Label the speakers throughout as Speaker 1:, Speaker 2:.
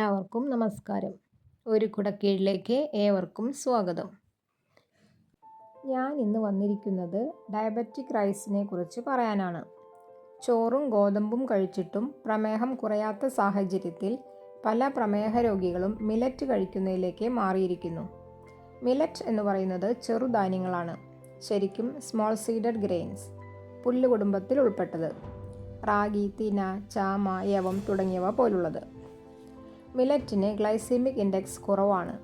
Speaker 1: എല്ലാവർക്കും നമസ്കാരം. ഒരു കുടക്കീഴിലേക്ക് ഏവർക്കും സ്വാഗതം. ഞാൻ ഇന്ന് വന്നിരിക്കുന്നത് ഡയബറ്റിക് റൈസിനെ കുറിച്ച് പറയാനാണ്. ചോറും ഗോതമ്പും കഴിച്ചിട്ടും പ്രമേഹം കുറയാത്ത സാഹചര്യത്തിൽ പല പ്രമേഹ രോഗികളും മിലറ്റ് കഴിക്കുന്നതിലേക്ക് മാറിയിരിക്കുന്നു. മിലറ്റ് എന്ന് പറയുന്നത് ചെറുധാന്യങ്ങളാണ് ശരിക്കും സ്മോൾ സീഡഡ് ഗ്രെയിൻസ് പുല്ല് കുടുംബത്തിൽ ഉൾപ്പെട്ടത്. റാഗി തിന ചാമ യവം തുടങ്ങിയവ പോലുള്ളത്. മിലറ്റിന് ഗ്ലൈസീമിക് ഇൻഡെക്സ് കുറവാണ്.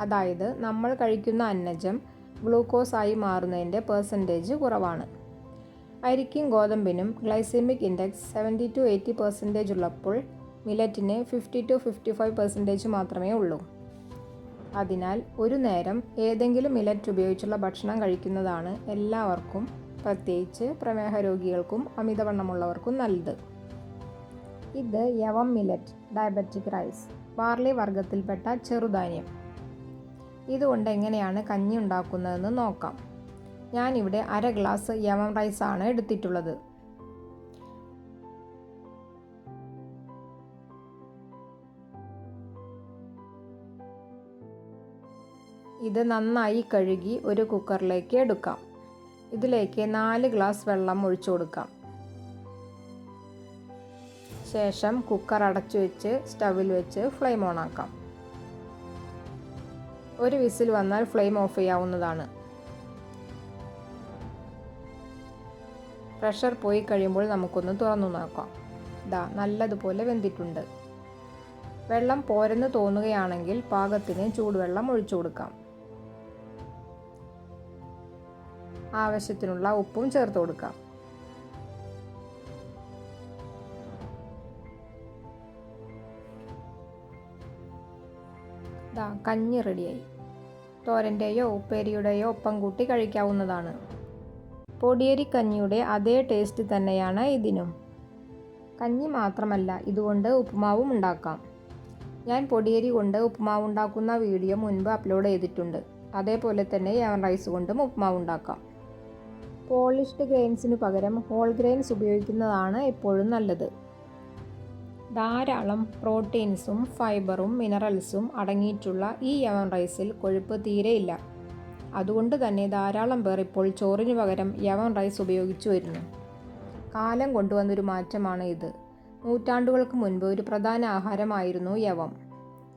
Speaker 1: അതായത് നമ്മൾ കഴിക്കുന്ന അന്നജം ഗ്ലൂക്കോസ് ആയി മാറുന്നതിന്റെ പെർസെന്റേജ് കുറവാണ്. അരിക്കും ഗോതമ്പിനും glycaemic index seventy two eighty percentage ഉള്ളപ്പോൾ മിലറ്റിന് fifty two fifty five percentage മാത്രമേ ഉള്ളൂ. അതിനാൽ ഒരു നേരം ഏതെങ്കിലും മിലറ്റ് ഉപയോഗിച്ചുള്ള ഭക്ഷണം കഴിക്കുന്നതാണ് എല്ലാവർക്കും പ്രത്യേകിച്ച് പ്രമേഹ രോഗികൾക്കും അമിതവണ്ണമുള്ളവർക്കും നല്ലത്. ഇത് യവം മിലറ്റ് ഡയബറ്റിക് റൈസ് ബാർലി വർഗത്തിൽപ്പെട്ട ചെറുധാന്യം. ഇതുകൊണ്ട് എങ്ങനെയാണ് കഞ്ഞി ഉണ്ടാക്കുന്നതെന്ന് നോക്കാം. ഞാനിവിടെ അര ഗ്ലാസ് യമം ആണ് എടുത്തിട്ടുള്ളത്. ഇത് നന്നായി കഴുകി ഒരു കുക്കറിലേക്ക് എടുക്കാം. ഇതിലേക്ക് നാല് ഗ്ലാസ് വെള്ളം ഒഴിച്ചു കൊടുക്കാം. ശേഷം കുക്കർ അടച്ചു വെച്ച് സ്റ്റവിൽ വെച്ച് ഫ്ലെയിം ഓൺ ആക്കാം. ഒരു വിസിൽ വന്നാൽ ഫ്ലെയിം ഓഫ് ചെയ്യാവുന്നതാണ്. പ്രഷർ പോയി കഴിയുമ്പോൾ നമുക്കൊന്ന് തുറന്നു നോക്കാം. ദാ നല്ലതുപോലെ വെന്തിട്ടുണ്ട്. വെള്ളം പോരെന്ന് തോന്നുകയാണെങ്കിൽ പാകത്തിന് ചൂടുവെള്ളം ഒഴിച്ചു കൊടുക്കാം. ആവശ്യത്തിനുള്ള ഉപ്പും ചേർത്ത് കൊടുക്കാം. ദാ കഞ്ഞി റെഡിയായി. തോരന്റെയോ ഉപ്പേരിയുടെയോ ഒപ്പം കൂട്ടി കഴിക്കാവുന്നതാണ്. പൊടിയരി കഞ്ഞിയുടെ അതേ ടേസ്റ്റ് തന്നെയാണ് ഇതിനും. കഞ്ഞി മാത്രമല്ല ഇതുകൊണ്ട് ഉപ്പുമാവും ഉണ്ടാക്കാം. ഞാൻ പൊടിയരി കൊണ്ട് ഉപ്പുമാവ് ഉണ്ടാക്കുന്ന വീഡിയോ മുൻപ് അപ്ലോഡ് ചെയ്തിട്ടുണ്ട്. അതേപോലെ തന്നെ ഞാൻ റൈസ് കൊണ്ടും ഉപ്പുമാവ് ഉണ്ടാക്കാം. പോളിഷ്ഡ് ഗ്രെയിൻസിന് പകരം ഹോൾ ഗ്രെയിൻസ് ഉപയോഗിക്കുന്നതാണ് എപ്പോഴും നല്ലത്. ധാരാളം പ്രോട്ടീൻസും ഫൈബറും മിനറൽസും അടങ്ങിയിട്ടുള്ള ഈ യവൻ റൈസിൽ കൊഴുപ്പ് തീരെയില്ല. അതുകൊണ്ട് തന്നെ ധാരാളം പേർ ഇപ്പോൾ ചോറിന് പകരം യവൻ റൈസ് ഉപയോഗിച്ചു വരുന്നു. കാലം കൊണ്ടുവന്നൊരു മാറ്റമാണ് ഇത്. നൂറ്റാണ്ടുകൾക്ക് മുൻപ് ഒരു പ്രധാന ആഹാരമായിരുന്നു യവം.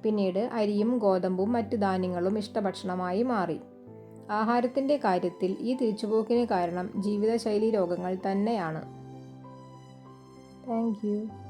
Speaker 1: പിന്നീട് അരിയും ഗോതമ്പും മറ്റ് ധാന്യങ്ങളും ഇഷ്ടഭക്ഷണമായി മാറി. ആഹാരത്തിന്റെ കാര്യത്തിൽ ഈ തിരിച്ചുപോക്കിന് കാരണം ജീവിതശൈലി രോഗങ്ങൾ തന്നെയാണ്. താങ്ക്